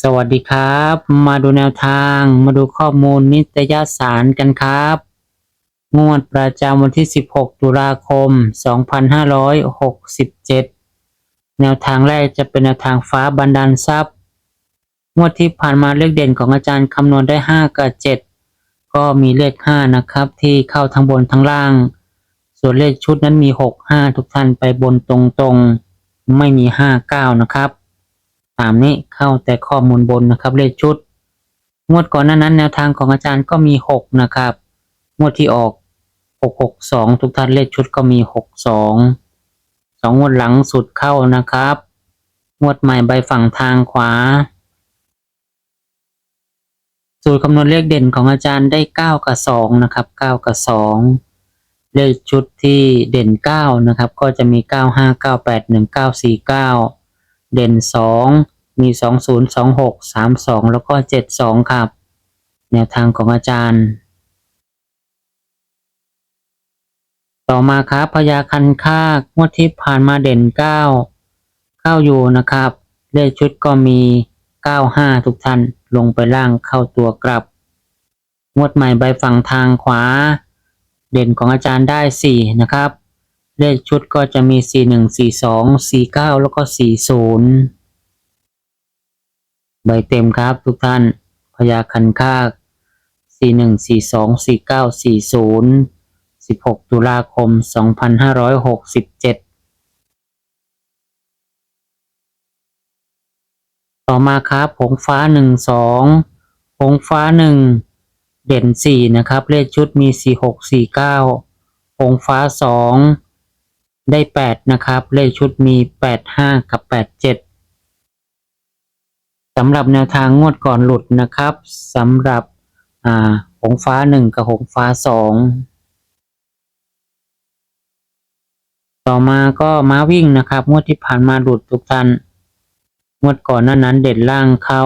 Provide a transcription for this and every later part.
สวัสดีครับ มาดูแนวทาง มาดูข้อมูลนิตยสารกันครับ งวดประจำวันที่ 16 ตุลาคม 2567 แนวทางแรกจะเป็นแนวทางฟ้าบันดาลทรัพย์ งวดที่ผ่านมาเลขเด่นของอาจารย์คำนวณได้ 5 กับ 7 ก็มีเลข 5 นะครับ ที่เข้าทั้งบนทั้งล่าง ส่วนเลขชุดนั้นมี 6 5 ทุกท่านไปบนตรงๆ ไม่มี 5 9 นะครับ ตามนี้เข้าแต่ข้อมูลบนนะครับเลขชุด งวดก่อนหน้านั้นแนวทางของอาจารย์ก็มีหกนะครับ งวดที่ออกหกหกสองทุกท่านเลขชุดก็มีหกสองสองงวดหลังสุดเข้านะครับ งวดใหม่ใบฝั่งทางขวา สูตรคำนวณเลขเด่นของอาจารย์ได้เก้ากับสองนะครับเก้ากับสองเลขชุดที่เด่นเก้านะครับ ก็จะมีเก้าห้าเก้าแปดหนึ่ง เด่นสองมีสองศูนย์สองหกสามสองแล้วก็เจ็ดสองครับ แนวทางของอาจารย์ ต่อมาครับพยาคันคางวดที่ผ่านมาเด่นเก้าเข้าอยู่นะครับ เลขชุดก็มีเก้าห้าทุกท่านลงไปล่างเข้าตัวกลับ งวดใหม่ใบฝั่งทางขวา เด่นของอาจารย์ได้สี่นะครับ เลขชุดก็จะมี 4 1 4 2 4 9 แล้วก็ 40 ใบเต็มครับทุกท่านพยาคันคาก 4 1 4 2 4 9 40 16 ตุลาคม 2567 ต่อมาครับผงฟ้า 1 2ผงฟ้า 1 เด่น 4 นะครับ เลขชุดมี 4 6 4 9ผงฟ้า 2 ได้แปดนะครับ เลขชุดมีแปดห้ากับแปดเจ็ดสำหรับแนวทางงวดก่อนหลุดนะครับสำหรับอ่าหงฟ้าหนึ่งกับหงฟ้าสองต่อมาก็ม้าวิ่งนะครับ งวดที่ผ่านมาหลุดทุกท่านงวดก่อนนั้นนั้นเด่นล่างเข้า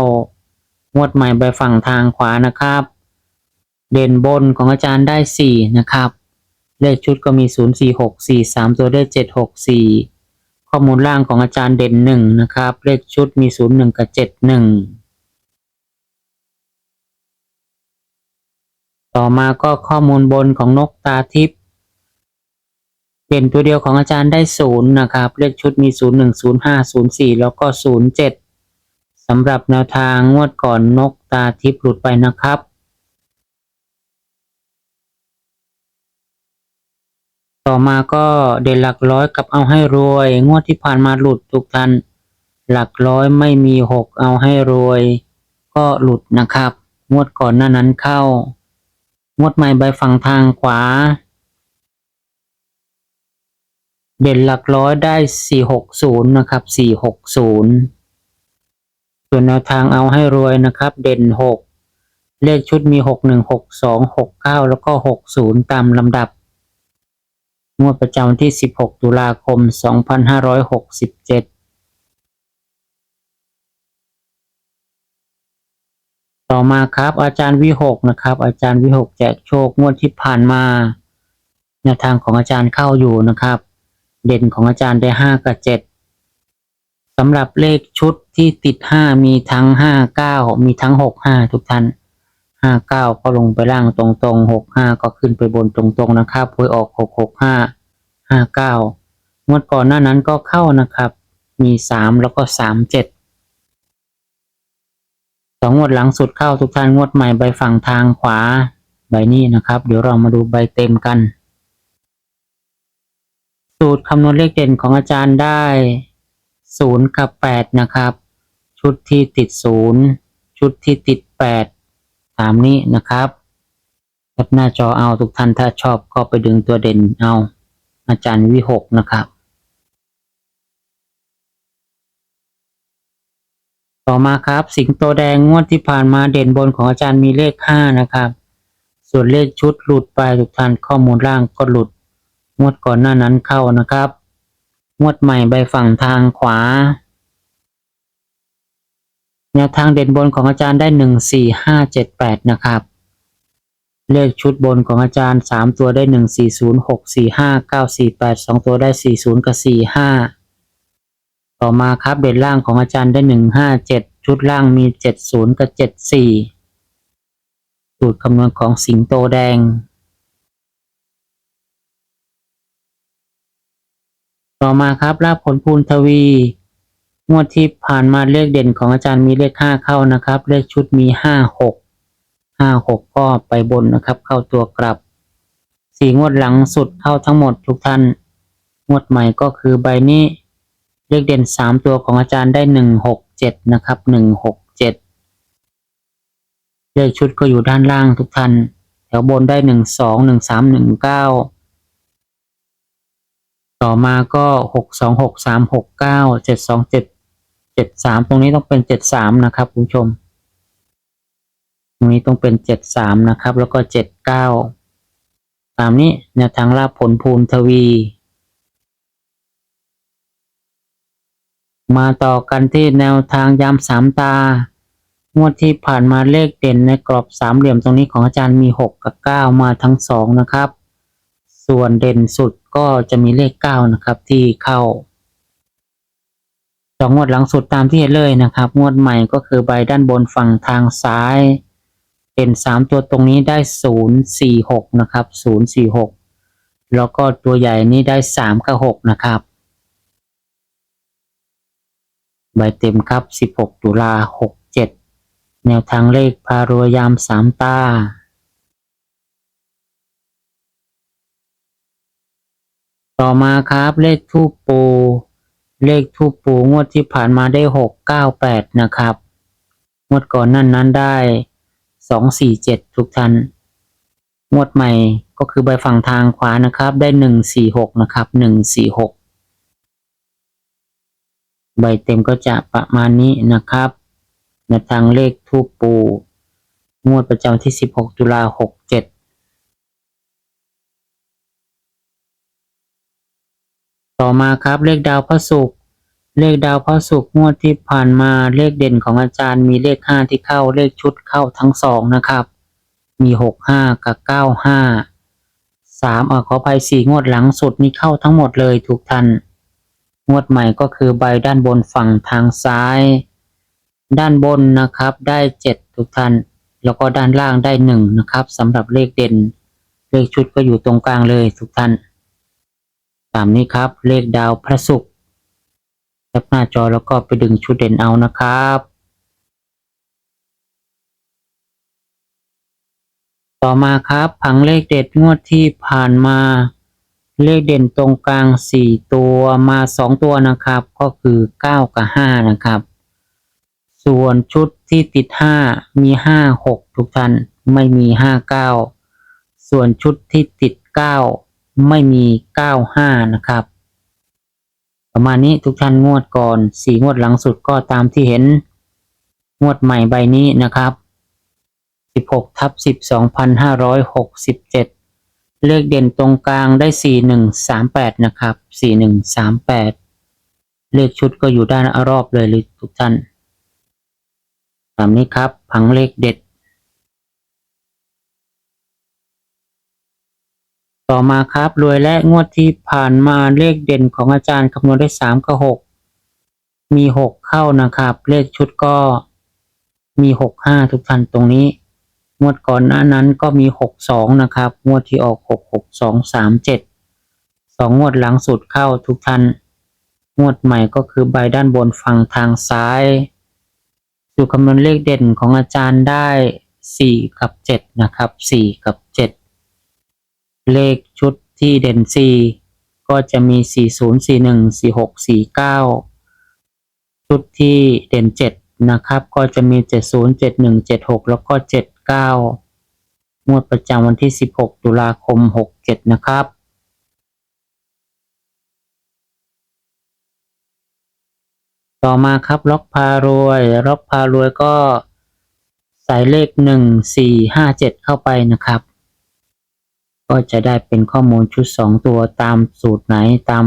งวดใหม่ไปฝั่งทางขวานะครับ เด่นบนของอาจารย์ได้สี่นะครับ เลขชุดก็มี 0 4 6 4 3 ตัวได้7 6 4 ข้อมูลล่างของอาจารย์เด่น 1 นะครับ เลขชุดมี 0 1 กับ 7 1 ต่อมาก็ข้อมูลบนของนกตาทิพย์เด่นตัวเดียวของอาจารย์ได้ 0 นะครับ เลขชุดมี 0 1 0 5 0 4 แล้วก็ 0 7สำหรับแนวทางงวดก่อนนกตาทิพย์หลุดไปนะครับ ต่อมาก็เด่นหลักร้อยกับเอาให้รวย งวดที่ผ่านมาหลุดทุกท่านหลักร้อยไม่มีหกเอาให้รวย ก็หลุดนะครับ งวดก่อนหน้านั้นเข้า งวดใหม่ใบฝั่งทางขวา เด่นหลักร้อยได้สี่หกศูนย์นะครับสี่หกศูนย์ส่วนแนวทางเอาให้รวยนะครับ เด่นหกเลขชุดมีหกหนึ่งหกสองหกเก้าแล้วก็หกศูนย์ตามลำดับ งวดประจำวันที่ 16 ตุลาคม 2567ต่อมาครับอาจารย์วิหกนะครับ อาจารย์วิหกแจกโชคงวดที่ผ่านมาแนวทางของอาจารย์เข้าอยู่นะครับ เด่นของอาจารย์ได้5กับ7สำหรับเลขชุดที่ติด5มีทั้ง5 9มีทั้ง6 5ทุกท่านห้าเก้าก็ลงไปล่างตรงๆหกห้าก็ขึ้นไปบนตรงๆนะครับหวยออกหกหกห้า ห้าเก้างวดก่อนหน้านั้นก็เข้านะครับ มีสามแล้วก็สามเจ็ดสองงวดหลังสุดเข้าทุกท่านงวดใหม่ใบฝั่งทางขวาใบนี้นะครับ เดี๋ยวเรามาดูใบเต็มกัน สูตรคำนวณเลขเด่นของอาจารย์ได้ศูนย์กับแปดนะครับ ชุดที่ติดศูนย์ชุดที่ติดแปดตามนี้นะครับแคปหน้าจอเอาทุกท่านถ้าชอบก็ไปดึงตัวเด่นเอา อาจารย์วิหกนะครับ ต่อมาครับ สิงโตแดงงวดที่ผ่านมาเด่นบนของอาจารย์มีเลขห้านะครับ ส่วนเลขชุดหลุดไปทุกท่านข้อมูลล่างก็หลุด งวดก่อนหน้านั้นเข้านะครับ งวดใหม่ใบฝั่งทางขวาแนวทางเด่นบนของอาจารย์ได้หนึ่งสี่ห้าเจ็ดแปดนะครับ เลขชุดบนของอาจารย์สามตัวได้หนึ่งสี่ศูนย์หกสี่ห้าเก้าสี่แปดสองตัวได้สี่ศูนย์กับสี่ห้าต่อมาครับเด่นล่างของอาจารย์ได้หนึ่งห้าเจ็ดชุดล่างมีเจ็ดศูนย์กับเจ็ดสี่สูตรคำนวณของสิงโตแดง ต่อมาครับลาบผลภูนทวี งวดที่ผ่านมาเลขเด่นของอาจารย์มีเลขห้าเข้านะครับ เลขชุดมีห้า ห้าหกก็ไปบนนะครับ เข้าตัวกลับสี่งวดหลังสุดเข้าทั้งหมดทุกท่าน งวดใหม่ก็คือใบนี้เลขเด่นสามตัวของอาจารย์ได้หนึ่งหกเจ็ดนะครับหนึ่งหกเจ็ดเลขชุดก็อยู่ด้านล่างทุกท่าน แถวบนได้หนึ่งสองหนึ่งสามหนึ่งเก้าต่อมาก็หกสองหกสามหกเก้าเจ็ดสองเจ็ดเจ็ดสามตรงนี้ต้องเป็นเจ็ดสามนะครับคุณผู้ชม รงนี้ต้องเป็นเจ็ดสามนะครับ แล้วก็เจ็ดเก้าตามนี้แนวทางลาบผลภูมิทวี มาต่อกันที่แนวทางยามสามตางวดที่ผ่านมาเลขเด่นในกรอบสามเหลี่ยมตรงนี้ของอาจารย์มีหกกับเก้ามาทั้งสองนะครับ ส่วนเด่นสุดก็จะมีเลขเก้านะครับที่เข้าสองงวดหลังสุดตามที่เห็นเลยนะครับ งวดใหม่ก็คือใบด้านบนฝั่งทางซ้าย เด่นสามตัวตรงนี้ได้ศูนย์สี่หกนะครับศูนย์สี่หกแล้วก็ตัวใหญ่นี่ได้สามกับหกนะครับ ใบเต็มครับสิบหกตุลาหกเจ็ดแนวทางเลขพารวยามสามตาต่อมาครับเลขทูปปู เลขทูปปูงวดที่ผ่านมาได้หกเก้าแปดนะครับ งวดก่อนนั้นนั้นได้ สองสี่เจ็ดทุกท่านงวดใหม่ก็คือใบฝั่งทางขวานะครับ ได้หนึ่งสี่หกนะครับหนึ่งสี่หกใบเต็มก็จะประมาณนี้นะครับในทางเลขทูปปู งวดประจำที่สิบหกตุลาหกเจ็ดต่อมาครับเลขดาวพระศุกร์ เลขดาวพระศุกร์งวดที่ผ่านมาเลขเด่นของอาจารย์มีเลขห้าที่เข้าเลขชุดเข้าทั้งสองนะครับ มีหกห้ากับเก้าห้าสามอขออภัยสี่งวดหลังสุดนี่เข้าทั้งหมดเลยทุกท่านงวดใหม่ก็คือใบด้านบนฝั่งทางซ้าย ด้านบนนะครับได้เจ็ดทุกท่าน แล้วก็ด้านล่างได้หนึ่งนะครับสำหรับเลขเด่น เลขชุดก็อยู่ตรงกลางเลยทุกท่านตามนี้ครับเลขดาวพระศุกร์ แคปหน้าจอแล้วก็ไปดึงชุดเด่นเอานะครับ ต่อมาครับผังเลขเด็ดงวดที่ผ่านมา เลขเด่นตรงกลางสี่ตัวมาสองตัวนะครับ ก็คือเก้ากับห้านะครับ ส่วนชุดที่ติดห้ามีห้าหกทุกท่านไม่มีห้าเก้าส่วนชุดที่ติดเก้าไม่มีเก้าห้านะครับ ประมาณนี้ทุกท่านงวดก่อนสี่งวดหลังสุดก็ตามที่เห็น งวดใหม่ใบนี้นะครับสิบหกทับสิบสองพันห้าร้อยหกสิบเจ็ดเลขเด่นตรงกลางได้สี่หนึ่งสามแปดนะครับสี่หนึ่งสามแปดเลขชุดก็อยู่ด้านอรอบเลยเลยทุกท่านตามนี้ครับ ผังเลขเด็ด ต่อมาครับรวยและงวดที่ผ่านมาเลขเด่นของอาจารย์คำนวณได้สามกับหกมีหกเข้านะครับ เลขชุดก็มีหกห้าทุกท่านตรงนี้ งวดก่อนหน้านั้นก็มีหกสองนะครับ งวดที่ออกหกหกสองสามเจ็ดสองงวดหลังสุดเข้าทุกท่านงวดใหม่ก็คือใบด้านบนฝั่งทางซ้ายสูตรคำนวณเลขเด่นของอาจารย์ได้สี่กับเจ็ดนะครับสี่กับเจ็ด เลขชุดที่เด่น 4 ก็จะมี 40 41 46 49 ชุดที่เด่น 7 นะครับ ก็จะมี 70 71 76 แล้วก็ 79 งวดประจำวันที่ 16 ตุลาคม 67 นะครับต่อมาครับล็อกพารวยล็อกพารวยก็ใส่เลขหนึ่งสี่ห้าเจ็ดเข้าไปนะครับ ก็จะได้เป็นข้อมูลชุดสองตัวตามสูตรไหนตาม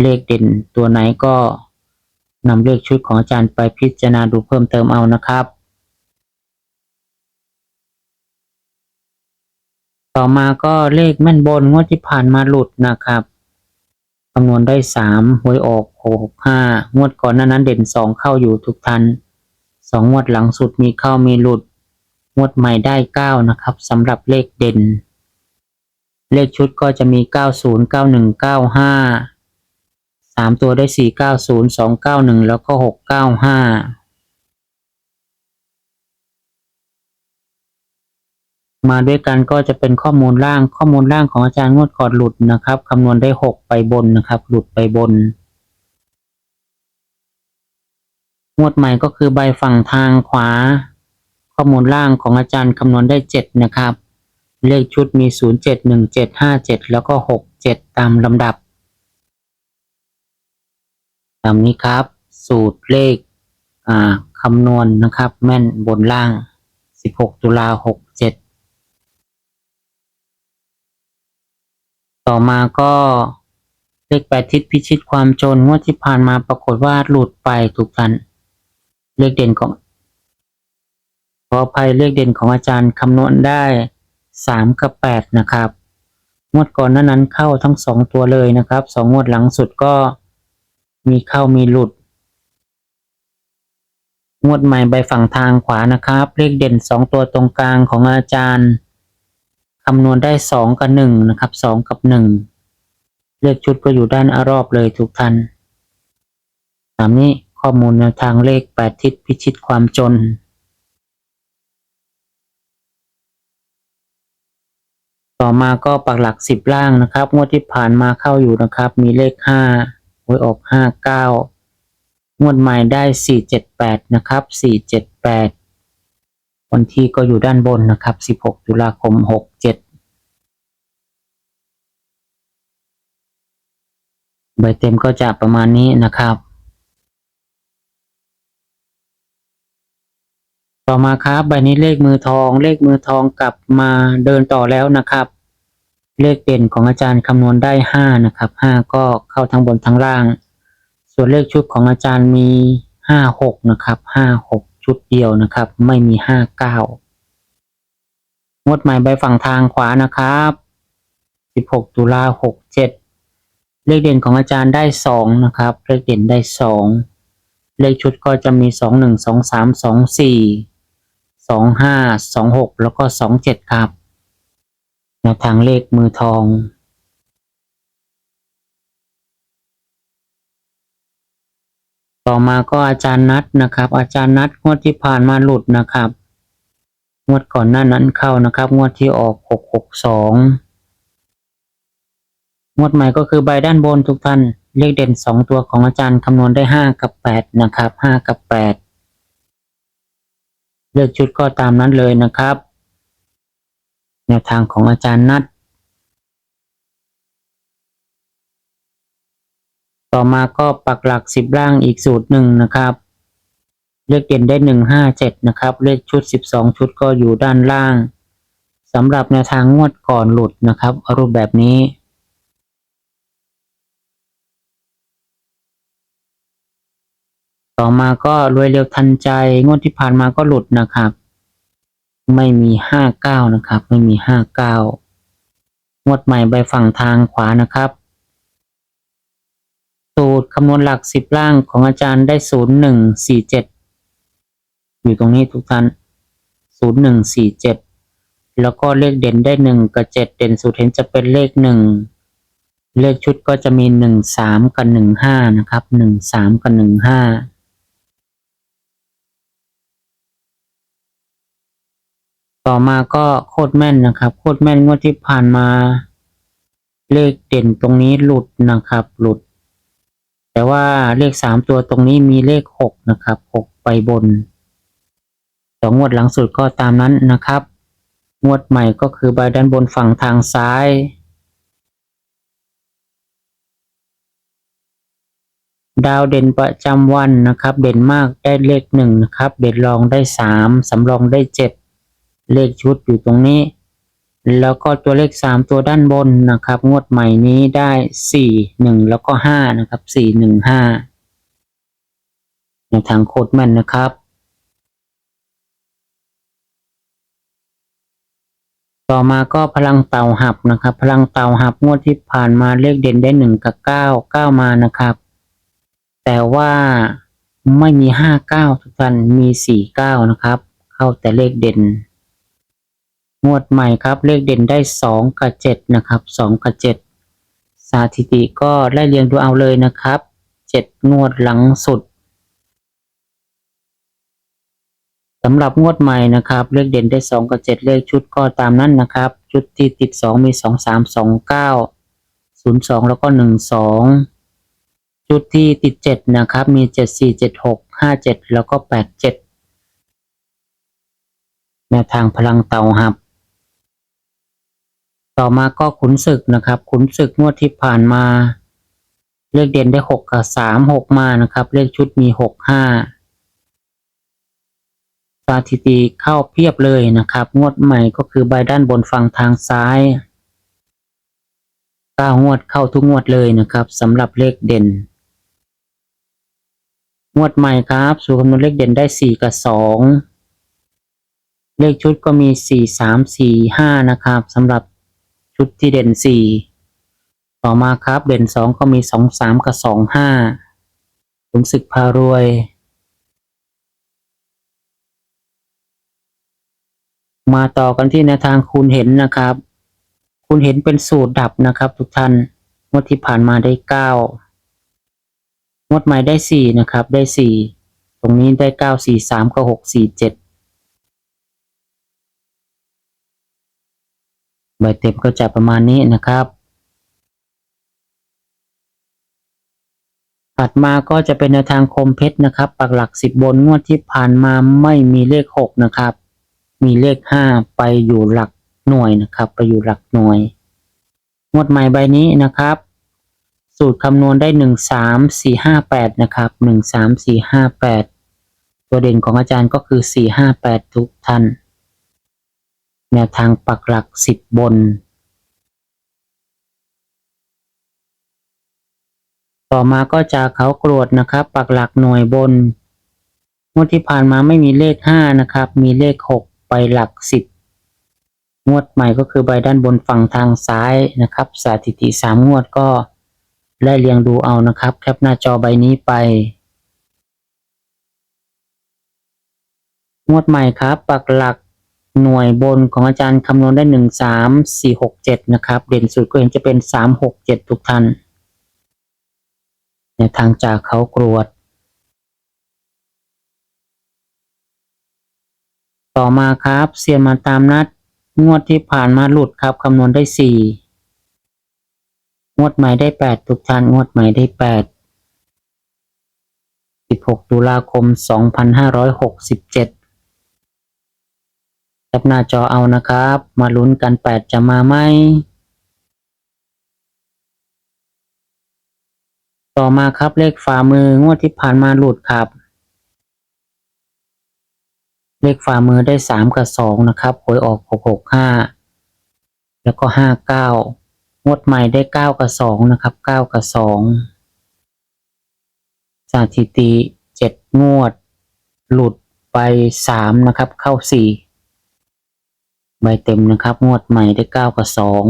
เลขเด่นตัวไหนก็นำเลขชุดของอาจารย์ไปพิจารณาดูเพิ่มเติมเอานะครับ ต่อมาก็เลขแม่นบนงวดที่ผ่านมาหลุดนะครับคำนวณได้สามหวยออกหกห้างวดก่อนหน้านั้นเด่นสองเข้าอยู่ทุกทันสองงวดหลังสุดมีเข้ามีหลุด งวดใหม่ได้เก้านะครับสำหรับเลขเด่น เลขชุดก็จะมีเก้าศูนย์เก้าหนึ่งเก้าห้าสามตัวได้สี่เก้าศูนย์สองเก้าหนึ่งแล้วก็หกเก้าห้ามาด้วยกันก็จะเป็นข้อมูลล่างข้อมูลล่างของอาจารย์งวดก่อนหลุดนะครับคำนวณได้หกไปบนนะครับ หลุดไปบน งวดใหม่ก็คือใบฝั่งทางขวา ข้อมูลล่างของอาจารย์คำนวณได้เจ็ดนะครับ เลขชุดมีศูนย์เจ็ดหนึ่งเจ็ดห้าเจ็ดแล้วก็หกเจ็ดตามลำดับ ตามนี้ครับ สูตรเลขอ่าคำนวณนะครับ แม่นบนล่าง 16 ตุลา 67 ต่อมาก็เลขแปดทิศพิชิตความจนงวดที่ผ่านมาปรากฏว่าหลุดไปถูกทัน เลขเด่นของขออภัยเลขเด่นของอาจารย์คำนวณได้ สามกับแปดนะครับ งวดก่อนนั้นนั้นเข้าทั้งสองตัวเลยนะครับสองงวดหลังสุดก็มีเข้ามีหลุด งวดใหม่ใบฝั่งทางขวานะครับ เลขเด่นสองตัวตรงกลางของอาจารย์คำนวณได้สองกับหนึ่งนะครับสองกับหนึ่งเลขชุดก็อยู่ด้านอารอบเลยทุกท่านตามนี้ข้อมูลแนวทางเลขแปดทิศพิชิตความจน ต่อมาก็ปักหลักสิบล่างนะครับ งวดที่ผ่านมาเข้าอยู่นะครับ มีเลขห้าหวยออกห้าเก้างวดใหม่ได้สี่เจ็ดแปดนะครับสี่เจ็ดแปดวันที่ก็อยู่ด้านบนนะครับสิบหกตุลาคมหกเจ็ดใบเต็มก็จะประมาณนี้นะครับ ต่อมาครับใบนี้เลขมือทอง เลขมือทองกลับมาเดินต่อแล้วนะครับ เลขเด่นของอาจารย์คำนวณได้ห้านะครับห้าก็เข้าทั้งบนทั้งล่าง ส่วนเลขชุดของอาจารย์มีห้าหกนะครับห้าหกชุดเดียวนะครับ ไม่มีห้าเก้างดหม่ใบฝั่งทางขวานะครับสิบหกตุลาหกเจ็ดเลขเด่นของอาจารย์ได้สองนะครับ เลขเด่นได้สองเลขชุดก็จะมีสองหนึ่งสองสามสองสี่ องห้าสองหกแล้วก็สองเจ็ดครับแนวทางเลขมือทอง ต่อมาก็อาจารย์นัดนะครับ อาจารย์นัดงวดที่ผ่านมาหลุดนะครับ งวดก่อนหน้านั้นเข้านะครับ งวดที่ออกหกหกสองงวดใหม่ก็คือใบด้านบนทุกท่านเลขเด่นสองตัวของอาจารย์คำนวณได้ห้ากับแปดนะครับห้ากับแปด เลขชุดก็ตามนั้นเลยนะครับ แนวทางของอาจารย์นัดต่อมาก็ปักหลักสิบล่างอีกสูตรหนึ่งนะครับ เลขเด่นได้หนึ่งห้าเจ็ดนะครับ เลขชุดสิบสองชุดก็อยู่ด้านล่างสำหรับแนวทางงวดก่อนหลุดนะครับรูปแบบนี้ ต่อมาก็รวยเร็วทันใจ งวดที่ผ่านมาก็หลุดนะครับ ไม่มีห้าเก้านะครับ ไม่มีห้าเก้างวดใหม่ใบฝั่งทางขวานะครับ สูตรคำนวณหลักสิบล่างของอาจารย์ได้ศูนย์หนึ่งสี่เจ็ดอยู่ตรงนี้ทุกท่านศูนย์หนึ่งสี่เจ็ดแล้วก็เลขเด่นได้หนึ่งกับเจ็ดเด่นสุดเห็นจะเป็นเลขหนึ่งเลขชุดก็จะมีหนึ่งสามกับหนึ่งห้านะครับหนึ่งสามกับหนึ่งห้า ต่อมาก็โคตรแม่นนะครับ โคตรแม่นงวดที่ผ่านมา เลขเด่นตรงนี้หลุดนะครับ หลุด แต่ว่าเลขสามตัวตรงนี้มีเลขหกนะครับหกไปบนสองงวดหลังสุดก็ตามนั้นนะครับ งวดใหม่ก็คือใบด้านบนฝั่งทางซ้ายดาวเด่นประจำวันนะครับ เด่นมากได้เลขหนึ่งนะครับ เด่นรองได้สามสำรองได้เจ็ด เลขชุดอยู่ตรงนี้ แล้วก็ตัวเลขสามตัวด้านบนนะครับ งวดใหม่นี้ได้สี่หนึ่งแล้วก็ห้านะครับสี่หนึ่งห้าในทางโคตรแม่นนะครับ ต่อมาก็พลังเต่าหับนะครับ พลังเต่าหับงวดที่ผ่านมาเลขเด่นได้หนึ่งกับเก้าเก้ามานะครับ แต่ว่าไม่มีห้าเก้าทุกท่านมีสี่เก้านะครับ เข้าแต่เลขเด่น งวดใหม่ครับ เลขเด่นได้สองกับเจ็ดนะครับสองกับเจ็ดสถิติก็ไล่เรียงดูเอาเลยนะครับเจ็ดงวดหลังสุดสำหรับงวดใหม่นะครับ เลขเด่นได้สองกับเจ็ดเลขชุดก็ตามนั้นนะครับ ชุดที่ติดสองมีสองสามสองเก้าศูนย์สองแล้วก็หนึ่งสองชุดที่ติดเจ็ดนะครับมีเจ็ดสี่เจ็ดหกห้าเจ็ดแล้วก็แปดเจ็ดแนวทางพลังเต่าหับ ต่อมาก็ขุนศึกนะครับ ขุนศึกงวดที่ผ่านมา เลขเด่นได้หกกับสามหกมานะครับ เลขชุดมีหกห้าสถิติเข้าเพียบเลยนะครับ งวดใหม่ก็คือใบด้านบนฝั่งทางซ้ายเก้างวดเข้าทุกงวดเลยนะครับสำหรับเลขเด่น งวดใหม่ครับสูตรคำนวณเลขเด่นได้สี่กับสองเลขชุดก็มีสี่สามสี่ห้านะครับสำหรับ ชุดที่เด่นสี่ต่อมาครับเด่นสองก็มีสองสามกับสองห้าขุนศึกพารวย มาต่อกันที่แนวทางคูณเห็นนะครับ คูณเห็นเป็นสูตรดับนะครับ ทุกท่านงวดที่ผ่านมาได้เก้างวดใหม่ได้สี่นะครับ ได้สี่ตรงนี้ได้เก้าสี่สามก็หกสี่เจ็ด ใบเต็มก็จะประมาณนี้นะครับ ถัดมาก็จะเป็นแนวทางคมเพชรนะครับ ปักหลักสิบบนงวดที่ผ่านมาไม่มีเลขหกนะครับ มีเลขห้าไปอยู่หลักหน่วยนะครับ ไปอยู่หลักหน่วย งวดใหม่ใบนี้นะครับ สูตรคำนวณได้หนึ่งสามสี่ห้าแปดนะครับหนึ่งสามสี่ห้าแปดตัวเด่นของอาจารย์ก็คือสี่ห้าแปดทุกท่าน แนวทางปักหลักสิบบน ต่อมาก็จะเขากรวดนะครับปักหลักหน่วยบนงวดที่ผ่านมาไม่มีเลขห้านะครับ มีเลขหกไปหลักสิบงวดใหม่ก็คือใบด้านบนฝั่งทางซ้ายนะครับ สถิติสามงวดก็ไล่เรียงดูเอานะครับ แคปหน้าจอใบนี้ไป งวดใหม่ครับ ปักหลัก หน่วยบนของอาจารย์คำนวณได้หนึ่งสามสี่หกเจ็ดนะครับ เด่นสุดก็เห็นจะเป็นสามหกเจ็ดทุกท่านในทางจากเขากรวด ต่อมาครับเซียนมาตามนัด งวดที่ผ่านมาหลุดครับคำนวณได้สี่งวดใหม่ได้แปดทุกท่านงวดใหม่ได้แปดสิบหกตุลาคมสองพันห้าร้อยหกสิบเจ็ด แคปหน้าจอเอานะครับ มาลุ้นกันแปดจะมาไหม ต่อมาครับเลขฝ่ามืองวดที่ผ่านมาหลุดครับ เลขฝ่ามือได้สามกับสองนะครับหวยออกหกหกห้าแล้วก็ห้าเก้างวดใหม่ได้เก้ากับสองนะครับเก้ากับสองสถิติเจ็ดงวด หลุดไปสามนะครับ เข้าสี่ ใบเต็มนะครับ งวดใหม่ได้เก้ากับสอง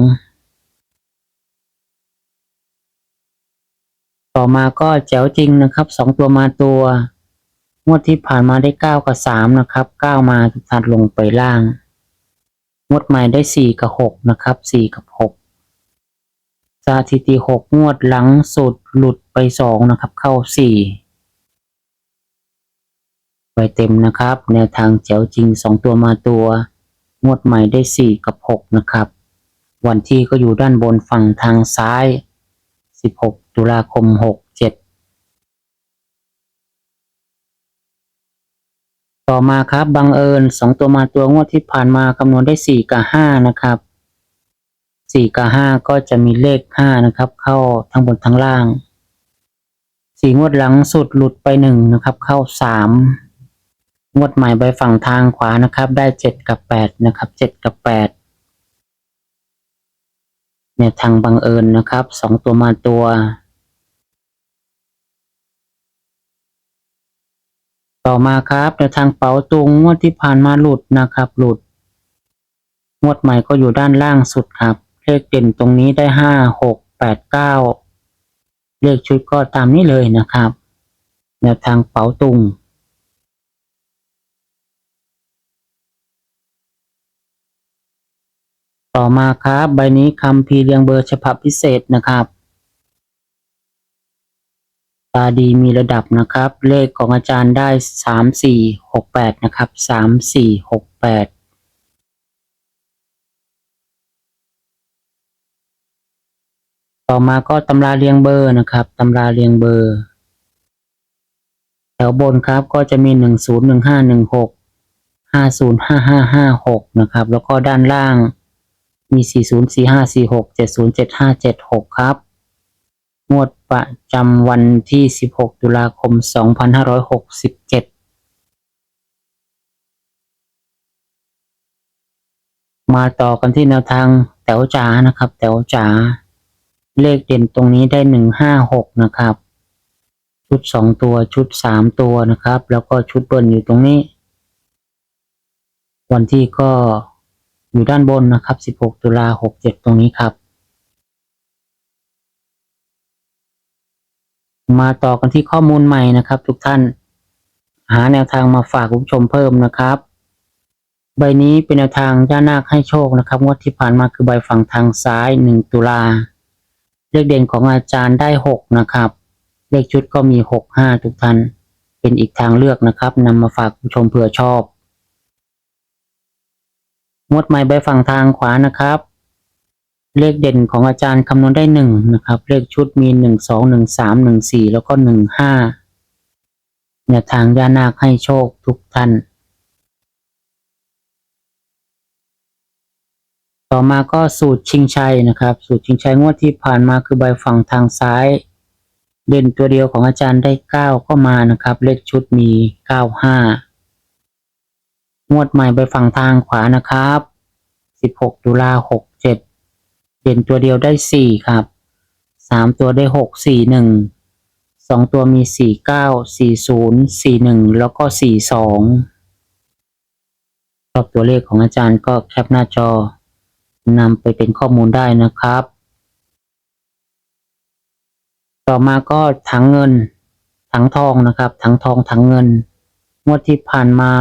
ต่อมาก็แจ๋วจริงนะครับสองตัวมาตัว งวดที่ผ่านมาได้เก้ากับสามนะครับเก้ามาทุกท่านลงไปล่าง งวดใหม่ได้สี่กับหกนะครับสี่กับหกสถิติหกงวดหลังสุดหลุดไปสองนะครับ เข้าสี่ใบเต็มนะครับ แนวทางแจ๋วจริงสองตัวมาตัว งวดใหม่ได้สี่กับหกนะครับ วันที่ก็อยู่ด้านบนฝั่งทางซ้ายสิบหกตุลาคมหกเจ็ดต่อมาครับบังเอิญสองตัวมาตัวงวดที่ผ่านมาคำนวณได้สี่กับห้านะครับสี่กับห้าก็จะมีเลขห้านะครับ เข้าทั้งบนทั้งล่างสี่งวดหลังสุดหลุดไปหนึ่งนะครับ เข้าสาม งวดใหม่ไปฝั่งทางขวานะครับ ได้เจ็ดกับแปดนะครับเจ็ดกับแปดเนี่ยทางบังเอิญนะครับสองตัวมาตัวต่อมาครับในทางเป๋าตุงงวดที่ผ่านมาหลุดนะครับ หลุด งวดใหม่ก็อยู่ด้านล่างสุดครับ เลขเด่นตรงนี้ได้ห้าหกแปดเก้าเลขชุดก็ตามนี้เลยนะครับ แนวทางเป๋าตุง ต่อมาครับใบนี้คำพีเรียงเบอร์ฉบับพิเศษนะครับตาดีมีระดับนะครับ เลขของอาจารย์ได้สามสี่หกแปดนะครับสามสี่หกแปดต่อมาก็ตำราเรียงเบอร์นะครับตำราเรียงเบอร์ แถวบนครับก็จะมีหนึ่งศูนย์หนึ่งห้าหนึ่งหกห้าศูนย์ห้าห้าห้าหกนะครับ แล้วก็ด้านล่าง มีสี่ศูนย์สี่ห้าสี่หกเจ็ดศูนย์เจ็ดห้าเจ็ดหกครับ งวดประจำวันที่ 16 ตุลาคม 2567 มาต่อกันที่แนวทางแต๋วจ๋านะครับ แต๋วจ๋าเลขเด่นตรงนี้ได้ 156 นะครับ ชุด 2 ตัวชุด 3 ตัวนะครับ แล้วก็ชุดเบิ้ลอยู่ตรงนี้ วันที่ก็ อยู่ด้านบนนะครับ 16 ตุลา 67 ตรงนี้ครับ มาต่อกันที่ข้อมูลใหม่นะครับ ทุกท่าน หาแนวทางมาฝากคุณผู้ชมเพิ่มนะครับ ใบนี้เป็นแนวทางย่านาคให้โชคนะครับงวดที่ผ่านมาคือใบฝั่งทางซ้าย 1 ตุลา เลขเด่นของอาจารย์ได้ 6 นะครับ เลขชุดก็มี 6 5 ทุกท่าน เป็นอีกทางเลือกนะครับนำมาฝากคุณผู้ชมเผื่อชอบ งวดใหม่ใบฝั่งทางขวานะครับ เลขเด่นของอาจารย์คำนวณได้หนึ่งนะครับ เลขชุดมีหนึ่งสองหนึ่งสามหนึ่งสี่แล้วก็หนึ่งห้าแนวทางย่านาคให้โชคทุกท่าน ต่อมาก็สูตรชิงชัยนะครับ สูตรชิงชัยงวดที่ผ่านมาคือใบฝั่งทางซ้าย เด่นตัวเดียวของอาจารย์ได้เก้าก็มานะครับ เลขชุดมีเก้าห้า งวดใหม่ใบฝั่งทางขวานะครับสิบหกตุลาหกเจ็ดเด่นตัวเดียวได้สี่ครับสามตัวได้หกสี่หนึ่งสองตัวมีสี่เก้าสี่ศูนย์สี่หนึ่งแล้วก็สี่สองชอบตัวเลขของอาจารย์ก็แคปหน้าจอนำไปเป็นข้อมูลได้นะครับ ต่อมาก็ถังเงินถังทองนะครับถังทองถังเงินงวดที่ผ่านมา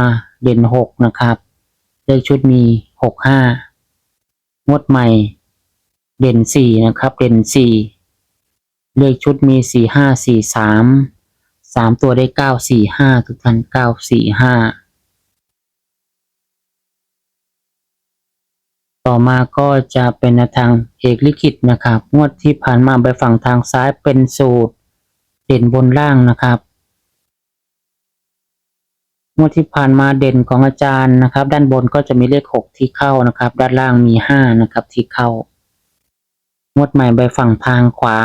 เด่นหกนะครับ เลขชุดมีหกห้างวดใหม่ เด่นสี่นะครับ เด่นสี่เลขชุดมีสี่ห้าสี่สามสามตัวได้เก้าสี่ห้าทุกท่านเก้าสี่ห้าต่อมาก็จะเป็นทางเอกลิขิตนะครับ งวดที่ผ่านมาไปฝั่งทางซ้ายเป็นสูตร เด่นบนล่างนะครับ งวดที่ผ่านมาเด่นของอาจารย์นะครับ ด้านบนก็จะมีเลขหกที่เข้านะครับ ด้านล่างมีห้านะครับที่เข้างวดใหม่ใบฝั่งทางขวา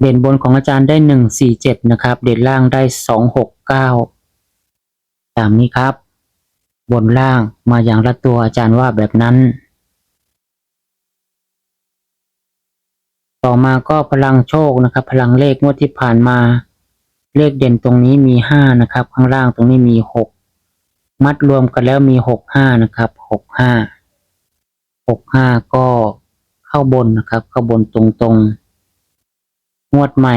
เด่นบนของอาจารย์ได้หนึ่งสี่เจ็ดนะครับ เด่นล่างได้สองหกเก้าตามนี้ครับ บนล่างมาอย่างละตัวอาจารย์ว่าแบบนั้นต่อมาก็พลังโชคนะครับ พลังเลขงวดที่ผ่านมา เลขเด่นตรงนี้มีห้านะครับ ข้างล่างตรงนี้มีหกมัดรวมกันแล้วมีหกห้านะครับหกห้าหกห้าก็เข้าบนนะครับเข้าบนตรงๆงงวดใหม่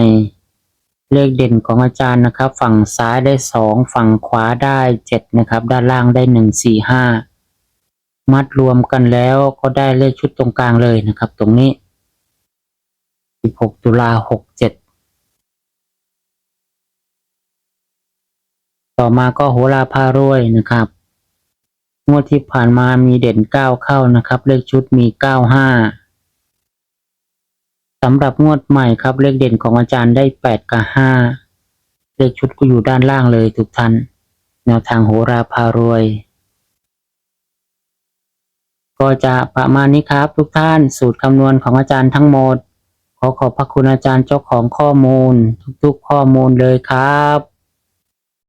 เลขเด่นของอาจารย์นะครับ ฝั่งซ้ายได้สองฝั่งขวาได้เจ็ดนะครับ ด้านล่างได้หนึ่งสี่ห้ามัดรวมกันแล้วก็ได้เลขชุดตรงกลางเลยนะครับ ตรงนี้สิบหกตุลาหกเจ็ด ต่อมาก็โหราพารวยนะครับ งวดที่ผ่านมามีเด่นเก้าเข้านะครับ เลขชุดมีเก้าห้าสำหรับงวดใหม่ครับ เลขเด่นของอาจารย์ได้แปดกับห้าเลขชุดก็อยู่ด้านล่างเลยทุกท่านแนวทางโหราพารวย ก็จะประมาณนี้ครับ ทุกท่านสูตรคำนวณของอาจารย์ทั้งหมดขขอขอบพระคุณอาจารย์เจ้าของข้อมูล ทุกๆข้อมูลเลยครับ